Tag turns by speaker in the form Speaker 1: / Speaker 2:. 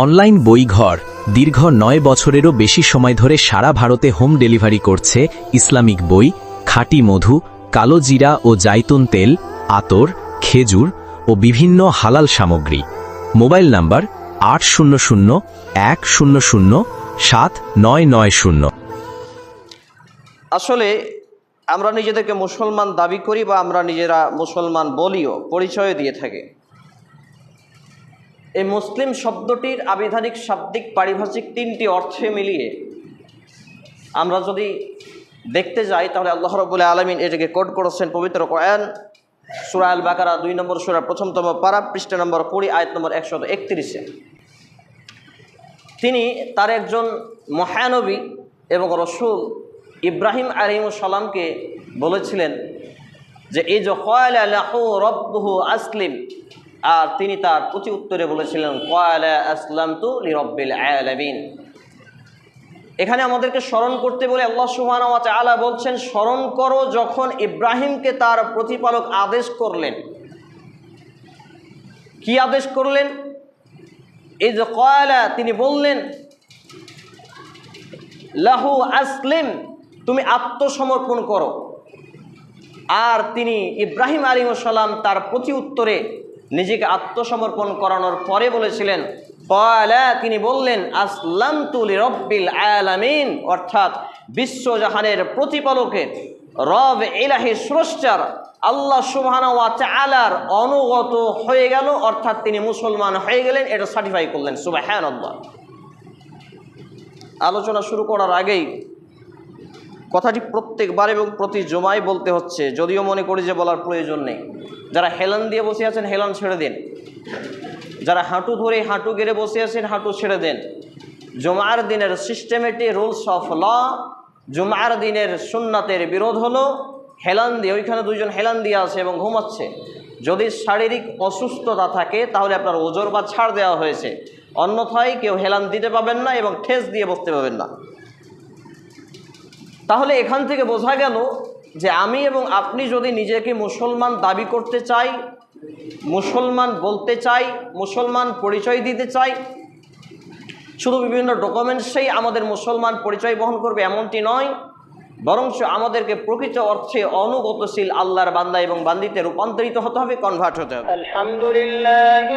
Speaker 1: Online বইঘর দীর্ঘ নয় বছরেরও বেশি সময় ধরে সারা ভারতে হোম ডেলিভারি করছে ইসলামিক বই, খাঁটি মধু, কালো জিরা ও জাইতুন তেল, আতর, খেজুর ও বিভিন্ন হালাল সামগ্রী। মোবাইল নাম্বার আট শূন্য শূন্য এক শূন্য শূন্য সাত নয় নয় শূন্য।
Speaker 2: আসলে আমরা নিজেদেরকে মুসলমান দাবি করি বা আমরা নিজেরা মুসলমান বলিও পরিচয় দিয়ে থাকি। এই মুসলিম শব্দটির আবিধানিক, শাব্দিক, পারিভাষিক তিনটি অর্থে মিলিয়ে আমরা যদি দেখতে যাই, তাহলে আল্লাহ রবুল্লাহ আলমিন এটাকে কোড করেছেন পবিত্র কোরআন। সুরা বাকারা দুই নম্বর সুরা, প্রথমতম পারা, পৃষ্ঠা নম্বর কুড়ি, আয়ত নম্বর একশত একত্রিশে। তিনি তার একজন মহানবী এবং রসুল ইব্রাহিম আলিমুসাল্লামকে বলেছিলেন যে এই যে রব্বহু আসলিম। আর তিনি তার প্রতি উত্তরে বলেছিলেন কয়লা আসলাম তু লিরব্বিল আলামিন। এখানে আমাদেরকে স্মরণ করতে বলে আল্লাহ সুবহান আলা বলছেন, স্মরণ করো যখন ইব্রাহিমকে তার প্রতিপালক আদেশ করলেন। কি আদেশ করলেন? এই যে কয়লা তিনি বললেন, লাহু আসলিম, তুমি আত্মসমর্পণ করো। আর তিনি ইব্রাহিম আলিমসাল্লাম তার প্রতি উত্তরে নিজেকে আত্মসমর্পণ করানোর পরে বলেছিলেন তিনি বললেন আসলাম তুলি রব্বিল আলামিন অর্থাৎ বিশ্বজাহানের প্রতিপালকের রব এলাহি স্রষ্টার আল্লাহ সুবহানা অনুগত হয়ে গেল, অর্থাৎ তিনি মুসলমান হয়ে গেলেন, এটা সার্টিফাই করলেন, সুবহানাল্লাহ। আলোচনা শুরু করার আগেই কথাটি প্রত্যেকবার এবং প্রতি জমায় বলতে হচ্ছে। যদিও মনে করি যে বলার প্রয়োজন নেই। যারা হেলান দিয়ে বসে আছেন, হেলান ছেড়ে দিন। যারা হাঁটু ধরে হাঁটু গেড়ে বসে আছেন, হাঁটু ছেড়ে দেন। জমার দিনের সিস্টেমেটি রুলস অফ ল জুমার দিনের সুন্নাতের বিরোধ হলো হেলান দিয়ে, ওইখানে দুইজন হেলান দিয়ে আছে এবং ঘুমাচ্ছে। যদি শারীরিক অসুস্থতা থাকে, তাহলে আপনার ওজোর বা ছাড় দেওয়া হয়েছে। অন্যথায় কেউ হেলান দিতে পাবেন না এবং ঠেস দিয়ে বসতে পাবেন না। তাহলে এখান থেকে বোঝা গেল যে আমি এবং আপনি যদি নিজেকে মুসলমান দাবি করতে চাই, মুসলমান বলতে চাই, মুসলমান পরিচয় দিতে চাই, শুধু বিভিন্ন ডকুমেন্টসেই আমাদের মুসলমান পরিচয় বহন করবে এমনটি নয় বরঞ্চ আমাদেরকে প্রকৃত অর্থে অনুগতশীল আল্লাহর বান্দা এবং বান্দিতে রূপান্তরিত হতে হবে কনভার্ট হতে হবে।
Speaker 3: আলহামদুলিল্লাহ